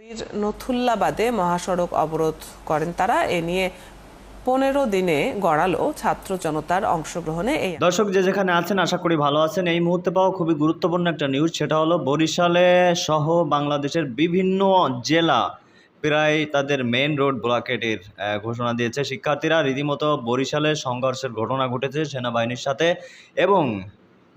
নগরীর নথুল্লাবাদে মহাসড়ক অবরোধ করেন তারা। এ নিয়ে পনেরো দিনে গড়ালো ছাত্র জনতার অংশগ্রহণে এই দর্শক, যে যেখানে আছেন, আশা করি ভালো আছেন। এই মুহূর্তে পাওয়া খুবই গুরুত্বপূর্ণ একটা নিউজ, সেটা হলো বরিশালে সহ বাংলাদেশের বিভিন্ন জেলা প্রায় তাদের মেন রোড ব্লকেটের ঘোষণা দিয়েছে। শিক্ষার্থীরা রীতিমতো বরিশালে সংঘর্ষের ঘটনা ঘটেছে সেনাবাহিনীর সাথে এবং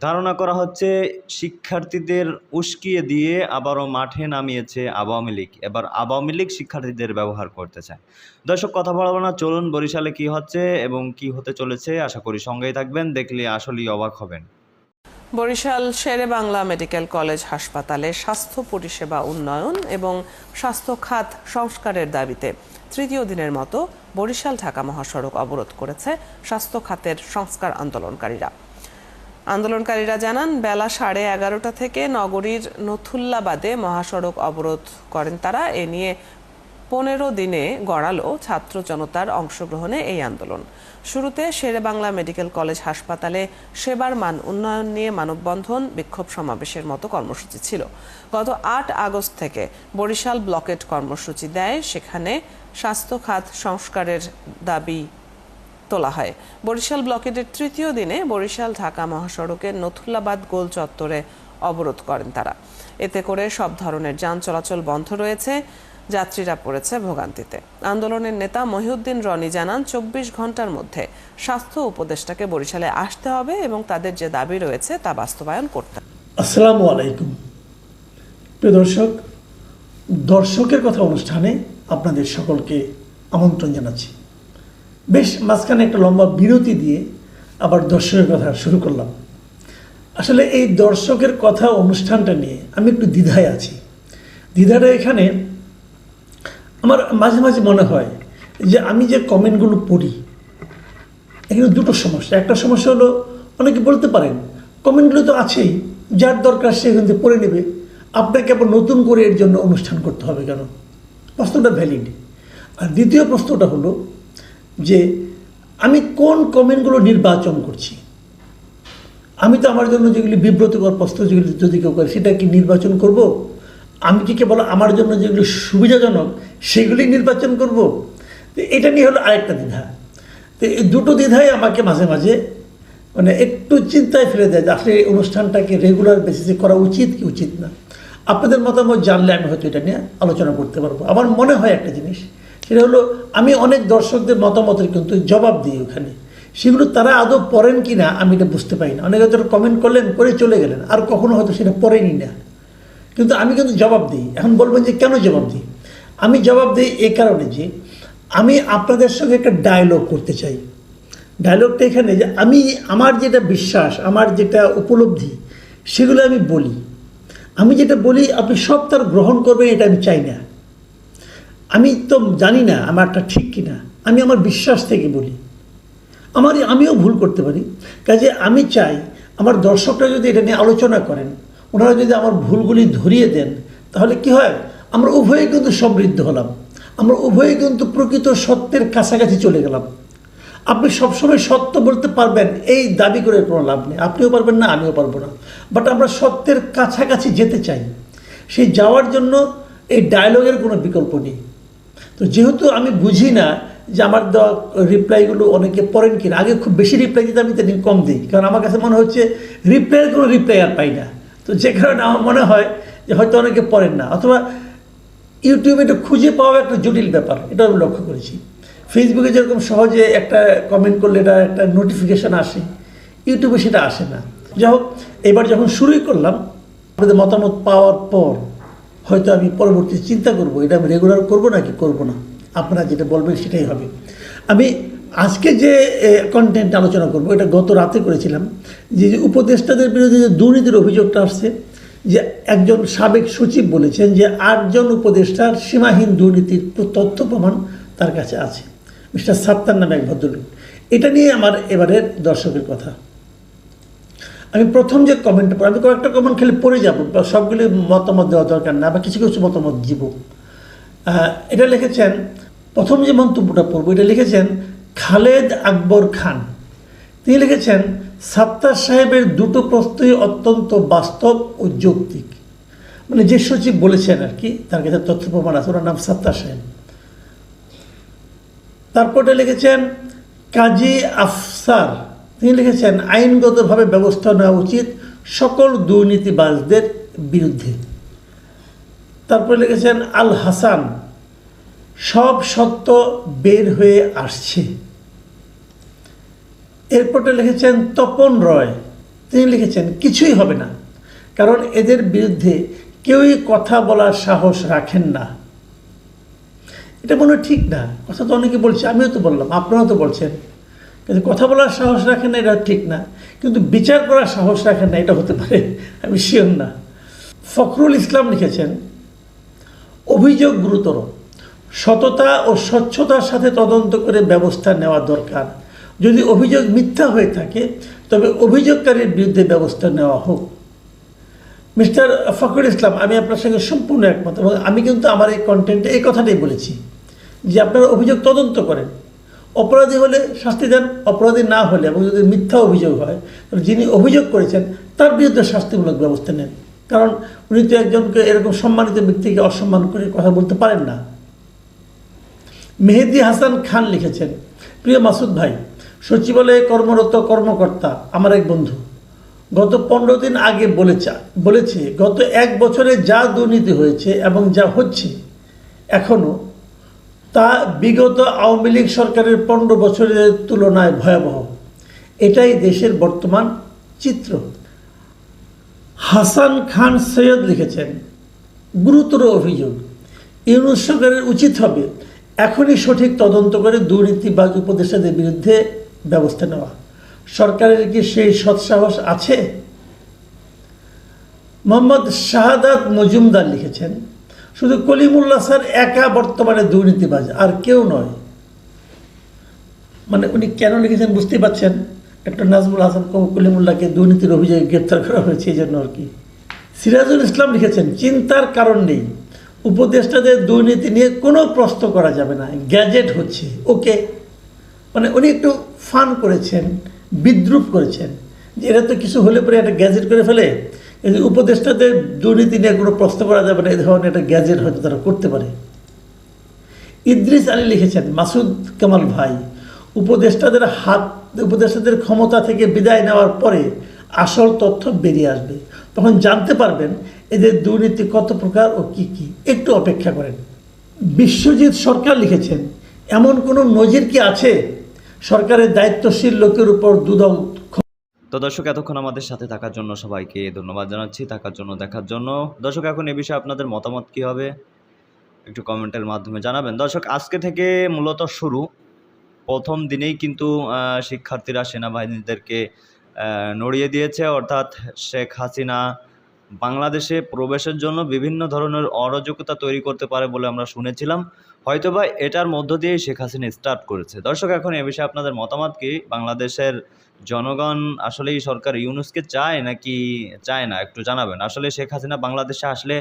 ধারণা করা হচ্ছে শিক্ষার্থীদের উস্কিয়ে দিয়ে আবারও মাঠে নামিয়েছে আওয়ামী লীগ। এবার আওয়ামী লীগ শিক্ষার্থীদের ব্যবহার করতে চায়। দর্শক, কথা বলব না। চলুন বরিশালে কি হচ্ছে এবং কি হতে চলেছে আশা করি সঙ্গেই থাকবেন। দেখলে আসলেই অবাক হবেন। বরিশাল শেরে বাংলা মেডিকেল কলেজ হাসপাতালে স্বাস্থ্য পরিষেবা উন্নয়ন এবং স্বাস্থ্য খাত সংস্কারের দাবিতে তৃতীয় দিনের মতো বরিশাল ঢাকা মহাসড়ক অবরোধ করেছে স্বাস্থ্য খাতের সংস্কার আন্দোলনকারীরা। আন্দোলনকারীরা জানান, বেলা সাড়ে এগারোটা থেকে নগরীর নথুল্লাবাদে মহাসড়ক অবরোধ করেন তারা। এ নিয়ে পনেরো দিনে গড়ালো ছাত্র জনতার অংশগ্রহণে এই আন্দোলন। শুরুতে শেরে বাংলা মেডিকেল কলেজ হাসপাতালে সেবার মান উন্নয়ন নিয়ে মানববন্ধন বিক্ষোভ সমাবেশের মতো কর্মসূচি ছিল। গত আট আগস্ট থেকে বরিশাল ব্লকেট কর্মসূচি দেয়। সেখানে স্বাস্থ্য খাত সংস্কারের দাবি তোলা হয়। বরিশাল ব্লকেটের তৃতীয় দিনে বরিশাল ঢাকা মহাসড়কের নথুল্লাবাদ গোল চত্বরে অবরোধ করেন তারা। এতে করে সব ধরনের যান চলাচল বন্ধ রয়েছে, যাত্রীরা পড়েছে ভোগান্তিতে। আন্দোলনের নেতা মহিউদ্দিন রনি জানান, চব্বিশ ঘণ্টার মধ্যে স্বাস্থ্য উপদেষ্টাকে বরিশালে আসতে হবে এবং তাদের যে দাবি রয়েছে তা বাস্তবায়ন করতে। আসসালামু আলাইকুম। দর্শক, দর্শকের কথা অনুষ্ঠানে আপনাদের সকলকে আমন্ত্রণ জানাচ্ছি। বেশ মাঝখানে একটা লম্বা বিরতি দিয়ে আবার দর্শকের কথা শুরু করলাম। আসলে এই দর্শকের কথা অনুষ্ঠানটা নিয়ে আমি একটু দ্বিধায় আছি। দ্বিধাটা এখানে আমার মাঝে মাঝে মনে হয় যে আমি যে কমেন্টগুলো পড়ি, এখানে দুটো সমস্যা। একটা সমস্যা হলো, অনেকে বলতে পারেন, কমেন্টগুলো তো আছেই, যার দরকার সে কিন্তু পড়ে নেবে। আপনাকে আবার নতুন করে এর জন্য অনুষ্ঠান করতে হবে কেন? প্রশ্নটা ভ্যালিড আর দ্বিতীয় প্রশ্নটা হলো যে আমি কোন কমেন্টগুলো নির্বাচন করছি? আমি তো আমার জন্য যেগুলি বিব্রতকর প্রশ্ন যেগুলি যদি কেউ করে, সেটা কি নির্বাচন করব? আমি কি কেবল আমার জন্য যেগুলি সুবিধাজনক, সেগুলি নির্বাচন করব? তো এটা নিয়ে হলো আরেকটা দ্বিধা। তো এই দুটো দ্বিধাই আমাকে মাঝে মাঝে মানে একটু চিন্তায় ফেলে দেয় যে আসলে এই অনুষ্ঠানটাকে রেগুলার বেসিসে করা উচিত কি উচিত না। আপনাদের মতামত জানলে আমি হয়তো এটা নিয়ে আলোচনা করতে পারব। আমার মনে হয় একটা জিনিস সেটা হলো, আমি অনেক দর্শকদের মতামতের কিন্তু জবাব দিই ওখানে। সেগুলো তারা আদৌ পড়েন কি না আমি এটা বুঝতে পারি না। অনেকে হয়তো কমেন্ট করলেন করে চলে গেলেন। আর কখনো হয়তো সেটা পড়েনি না। কিন্তু আমি কিন্তু জবাব দিই। এখন বলবেন যে কেন জবাব দিই? আমি জবাব দিই এ কারণে যে, আমি আপনাদের সঙ্গে একটা ডায়লগ করতে চাই। ডায়লগটা এখানে যে, আমি আমার যেটা বিশ্বাস, আমার যেটা উপলব্ধি, সেগুলো আমি বলি। আমি যেটা বলি, আপনি সব তার গ্রহণ করবেন, এটা আমি চাই না। আমি তো জানি না আমারটা ঠিক কিনা। আমি আমার বিশ্বাস থেকে বলি। আমার আমিও ভুল করতে পারি। কাজে আমি চাই আমার দর্শকরা যদি এটা নিয়ে আলোচনা করেন, ওনারা যদি আমার ভুলগুলি ধরিয়ে দেন, তাহলে কি হয়? আমরা উভয়ে কিন্তু সমৃদ্ধ হলাম। আমরা উভয়ে কিন্তু প্রকৃত সত্যের কাছাকাছি চলে গেলাম। আপনি সবসময় সত্য বলতে পারবেন, এই দাবি করে কোনো লাভ নেই। আপনিও পারবেন না, আমিও পারব না। বাট আমরা সত্যের কাছাকাছি যেতে চাই। সেই যাওয়ার জন্য এই ডায়লগের কোনো বিকল্প নেই। তো যেহেতু আমি বুঝি না যে আমার দেওয়া রিপ্লাইগুলো অনেকে পড়েন কিনা, আগে খুব বেশি রিপ্লাই দিতে আমি তেমনি কম দিই। কারণ আমার কাছে মনে হচ্ছে রিপ্লাইয়ের কোনো রিপ্লাই আর পাই না। তো যে কারণে আমার মনে হয় যে হয়তো অনেকে পড়েন না। অথবা ইউটিউবে এটা খুঁজে পাওয়া একটা জটিল ব্যাপার এটা আমি লক্ষ্য করেছি। ফেসবুকে যেরকম সহজে একটা কমেন্ট করলে এটা একটা নোটিফিকেশান আসে ইউটিউবে সেটা আসে না। যাই হোক, এবার যখন শুরুই করলাম, আপনাদের মতামত পাওয়ার পর হয়তো আমি পরবর্তী চিন্তা করব, এটা আমি রেগুলার করব নাকি করব না? আপনারা যেটা বলবেন সেটাই হবে। আমি আজকে যে কন্টেন্ট আলোচনা করব, এটা গত রাতে করেছিলাম, যে উপদেষ্টাদের বিরুদ্ধে যে দুর্নীতির অভিযোগটা আসছে, যে একজন সাবেক সচিব বলেছেন যে আটজন উপদেষ্টার সীমাহীন দুর্নীতির তথ্য প্রমাণ তার কাছে আছে। মিস্টার সাত্তার নামে এক ভদ্রলোক। এটা নিয়ে আমার এবারের দর্শকের কথা। আমি প্রথম যে কমেন্ট আমি কয়েকটা কমেন্ট খালি পড়ে যাব, বা সবগুলি মতামত দেওয়া দরকার না, বা কিছু কিছু মতামত দিব। এটা লিখেছেন, প্রথম যে মন্তব্যটা পড়ব, এটা লিখেছেন খালেদ আকবর খান। তিনি লিখেছেন, সাত্তার সাহেবের দুটো প্রশ্নই অত্যন্ত বাস্তব ও যৌক্তিক। মানে যে সচিব বলেছেন আর কি, তার কাছে তথ্য প্রমাণ আছে, ওনার নাম সাত্তার সেন তারপরে লিখেছেন, কাজী আফসার তিনি লিখেছেন, আইনগতভাবে ব্যবস্থা নেওয়া উচিত সকল দুর্নীতিবাজদের বিরুদ্ধে। তারপরে লিখেছেন, আল হাসান, সব সত্য বের হয়ে আসছে। এরপরে লিখেছেন, তপন রয়, তিনি লিখেছেন, কিছুই হবে না, কারণ এদের বিরুদ্ধে কেউই কথা বলার সাহস রাখেন না। এটা মনে ঠিক না, কথা তো অনেকে বলছে, আমিও তো বললাম, আপনারাও তো বলছেন। কিন্তু কথা বলার সাহস রাখেন না, এটা ঠিক না। কিন্তু বিচার করার সাহস রাখেন না, এটা হতে পারে। আমি শিওর না। ফখরুল ইসলাম লিখেছেন, অভিযোগ গুরুতর। সততা ও স্বচ্ছতার সাথে তদন্ত করে ব্যবস্থা নেওয়া দরকার। যদি অভিযোগ মিথ্যা হয়ে থাকে, তবে অভিযোগকারীর বিরুদ্ধে ব্যবস্থা নেওয়া হোক। মিস্টার ফখরুল ইসলাম, আমি আপনার সঙ্গে সম্পূর্ণ একমত এবং আমি কিন্তু আমার এই কন্টেন্টে এই কথাটাই বলেছি যে আপনারা অভিযোগ তদন্ত করেন। অপরাধী হলে শাস্তি দেন, অপরাধী না হলে, এবং যদি মিথ্যা অভিযোগ হয় যিনি অভিযোগ করেছেন, তার বিরুদ্ধে শাস্তিমূলক ব্যবস্থা নেন। কারণ উনি তো একজনকে এরকম সম্মানিত ব্যক্তিকে অসম্মান করে কথা বলতে পারেন না। মেহেদি হাসান খান লিখেছেন, প্রিয় মাসুদ ভাই, সচিবালয়ে কর্মরত কর্মকর্তা, আমার এক বন্ধু। গত পনেরো দিন আগে বলেছে বলেছে, গত এক বছরে যা দুর্নীতি হয়েছে এবং যা হচ্ছে এখনও তা বিগত আওয়ামী লীগ সরকারের পনেরো বছরের তুলনায় ভয়াবহ। এটাই দেশের বর্তমান চিত্র। হাসান খান সৈয়দ লিখেছেন, গুরুতর অভিযোগ, ইউনুস সরকারের উচিত হবে এখনই সঠিক তদন্ত করে দুর্নীতিবাজ উপদেষ্টাদের বিরুদ্ধে ব্যবস্থা নেওয়া। সরকারের কি সেই সৎসাহস আছে? মোহাম্মদ শাহাদাত মজুমদার লিখেছেন শুধু কলিমুল্লাহ স্যার একা বর্তমানে দুর্নীতিবাজ, আর কেউ নয়। মানে উনি কেন লিখেছেন বুঝতেই পারছেন? একটা নাজমুল হাসান কলিমুল্লাহকে দুর্নীতির অভিযোগে গ্রেপ্তার করা হয়েছে, এই জন্য আর কি। সিরাজুল ইসলাম লিখেছেন, চিন্তার কারণ নেই। উপদেষ্টাদের দুর্নীতি নিয়ে কোনো প্রশ্ন করা যাবে না। গ্যাজেট হচ্ছে। ওকে। মানে উনি একটু ফান করেছেন, বিদ্রুপ করেছেন, যে এরা তো কিছু হলে পরে একটা গ্যাজেট করে ফেলে। এই উপদেষ্টাদের দুর্নীতি নিয়ে কোনো প্রশ্ন করা যাবে না, এই ধরনের একটা গ্যাজেট হয়তো তারা করতে পারে। ইদ্রিস আলী লিখেছেন, মাসুদ কামাল ভাই, উপদেষ্টাদের হাত, উপদেষ্টাদের ক্ষমতা থেকে বিদায় নেওয়ার পরে আসল তথ্য বেরিয়ে আসবে। তখন জানতে পারবেন এদের দুর্নীতি কত প্রকার ও কি কি। একটু অপেক্ষা করেন। বিশ্বজিৎ সরকার লিখেছেন, এমন কোনো নজির কি আছে? সরকারের দায়িত্বশীল লোকের উপর দুদক তো দর্শক, এতক্ষণ আমাদের সাথে থাকার জন্য সবাইকে ধন্যবাদ জানাচ্ছি, থাকার জন্য, দেখার জন্য। দর্শক, এখন এ বিষয়ে আপনাদের মতামত কী হবে? একটু কমেন্টের মাধ্যমে জানাবেন। দর্শক, আজকে থেকে মূলত শুরু। প্রথম দিনেই কিন্তু শিক্ষার্থীরা সেনাবাহিনীদেরকে নড়িয়ে দিয়েছে। অর্থাৎ শেখ হাসিনা বাংলাদেশে প্রবেশের জন্য বিভিন্ন ধরনের অরাজকতা তৈরি করতে পারে বলে আমরা শুনেছিলাম। হয়তোবা এটার মধ্য দিয়েই শেখ হাসিনা স্টার্ট করেছে। দর্শক, এখন এ বিষয়ে আপনাদের মতামত কি? বাংলাদেশের জনগণ আসলেই সরকার ইউনুসকে চায় নাকি চায় না? একটু জানাবেন। আসলে শেখ হাসিনা বাংলাদেশে আসলে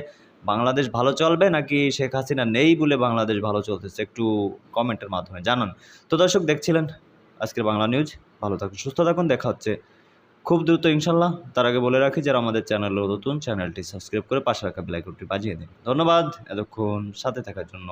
বাংলাদেশ ভালো চলবে নাকি শেখ হাসিনা নেই বলে বাংলাদেশ ভালো চলতেছে? একটু কমেন্টের মাধ্যমে জানান। তো দর্শক, দেখছিলেন আজকের বাংলা নিউজ ভালো থাকুন, সুস্থ থাকুন। দেখা হচ্ছে খুব দ্রুত ইনশাল্লাহ তার আগে বলে রাখি, যারা আমাদের চ্যানেল নতুন, চ্যানেলটি সাবস্ক্রাইব করে পাশে রাখা বেলাইকনটি বাজিয়ে দিন। ধন্যবাদ। এতক্ষণ সাথে থাকার জন্য